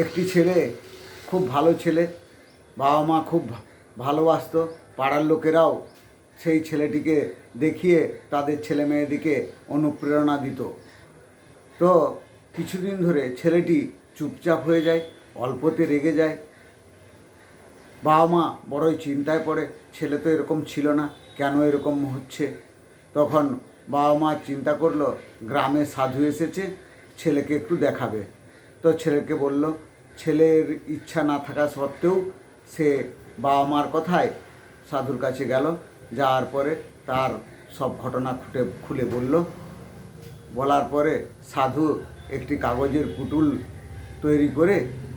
একটি ছেলে, খুব ভালো ছেলে বাবা মা খুব ভালোবাসতো। পাড়ার লোকেরাও সেই ছেলেটিকে দেখিয়ে তাদের ছেলে মেয়েদিকে অনুপ্রেরণা দিত। তো কিছুদিন ধরে ছেলেটি চুপচাপ হয়ে যায়, অল্পতে রেগে যায়। বাবা মা বড়ই চিন্তায় পড়ে, ছেলে তো এরকম ছিল না, কেন এরকম হচ্ছে? তখন বাবা মা চিন্তা করল, গ্রামে সাধু এসেছে, ছেলেকে একটু দেখাবে। তো ছেলেকে বলল, ছেলের ইচ্ছা না থাকা সত্ত্বেও সে বাবা মার কথায় সাধুর কাছে গেল। যাওয়ার পরে তার সব ঘটনা খুঁটে, খুলে বলল, বলার পরে সাধু একটি কাগজের পুতুল তৈরি করে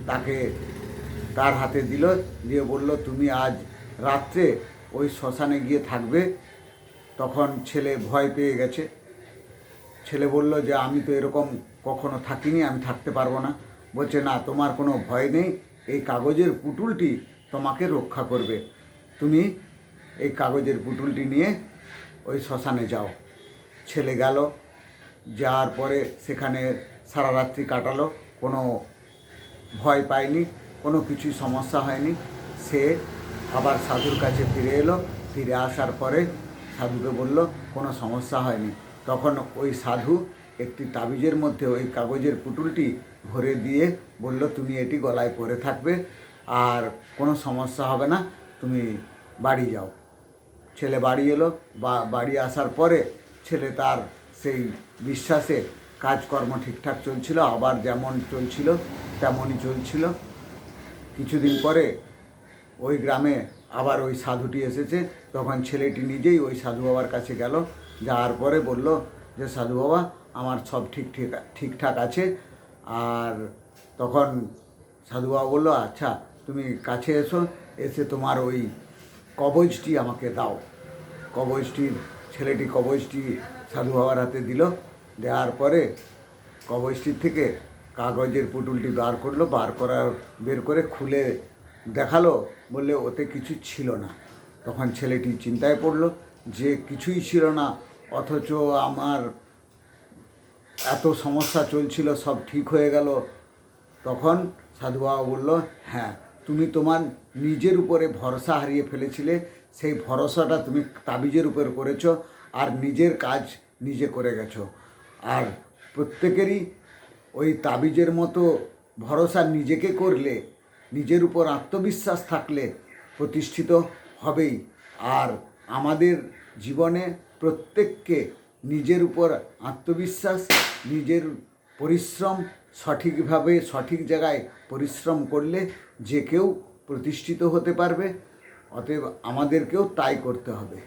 তাকে তার হাতে দিল। দিয়ে বলল, তুমি আজ রাত্রে ওই শ্মশানে গিয়ে থাকবে। তখন ছেলে ভয় পেয়ে গেছে। ছেলে বলল যে, আমি তো এরকম কখনো থাকিনি, আমি থাকতে পারব না। বলছে, না, তোমার কোনো ভয় নেই। এই কাগজের পুটুলটি তোমাকে রক্ষা করবে। তুমি এই কাগজের পুটুলটি নিয়ে ওই শ্মশানে যাও। ছেলে গেল। যাওয়ার পরে সেখানে সারা রাত্রি কাটালো। কোনো ভয় পায়নি, কোনো কিছুই সমস্যা হয়নি। সে আবার সাধুর কাছে ফিরে এলো। ফিরে আসার পরে সাধুকে বলল, কোনো সমস্যা হয়নি। তখন ওই সাধু একটি তাবিজের মধ্যে ওই কাগজের পুতুলটি ভরে দিয়ে বলল, তুমি এটি গলায় পরে থাকবে আর কোনো সমস্যা হবে না, তুমি বাড়ি যাও। ছেলে বাড়ি এলো, বা, বাড়ি আসার পরে ছেলে তার সেই বিশ্বাসে কাজকর্ম ঠিকঠাক চলছিল, আবার যেমন চলছিল তেমনই চলছিল। কিছুদিন পরে ওই গ্রামে আবার ওই সাধুটি এসেছে। তখন ছেলেটি নিজেই ওই সাধু বাবার কাছে গেল, যাওয়ার পরে বলল যে, সাধু বাবা আমার সব ঠিক ঠিক, ঠিকঠাক আছে। আর তখন সাধু বাবা বলল আচ্ছা তুমি কাছে এসো, এসে তোমার ওই কবজটি আমাকে দাও। কবজটি, ছেলেটি কবজটি সাধু বাবার হাতে দিল। দেওয়ার পরে কবজটির থেকে কাগজের পুতুলটি বার করল, বার করার বের করে খুলে দেখাল। বললে, ওতে কিছু ছিল না। তখন ছেলেটি চিন্তায় পড়ল, যে কিছুই ছিল না, অথচ আমার এত সমস্যা চলছিল, সব ঠিক হয়ে গেল। তখন সাধু বাবা বলল হ্যাঁ তুমি তোমার নিজের উপরে ভরসা হারিয়ে ফেলেছিলে। সেই ভরসাটা তুমি তাবিজের উপর করেছ আর নিজের কাজ নিজে করে গেছো। আর প্রত্যেকেরই ওই তাবিজের মতো ভরসা নিজেকে করলে, নিজের উপর আত্মবিশ্বাস থাকলে প্রতিষ্ঠিত হবেই। আর আমাদের জীবনে প্রত্যেককে নিজের উপর আত্মবিশ্বাস নিজের পরিশ্রম সঠিকভাবে, সঠিক জায়গায় পরিশ্রম করলে যে কেউ প্রতিষ্ঠিত হতে পারবে, অতএব আমাদেরকেও তাই করতে হবে।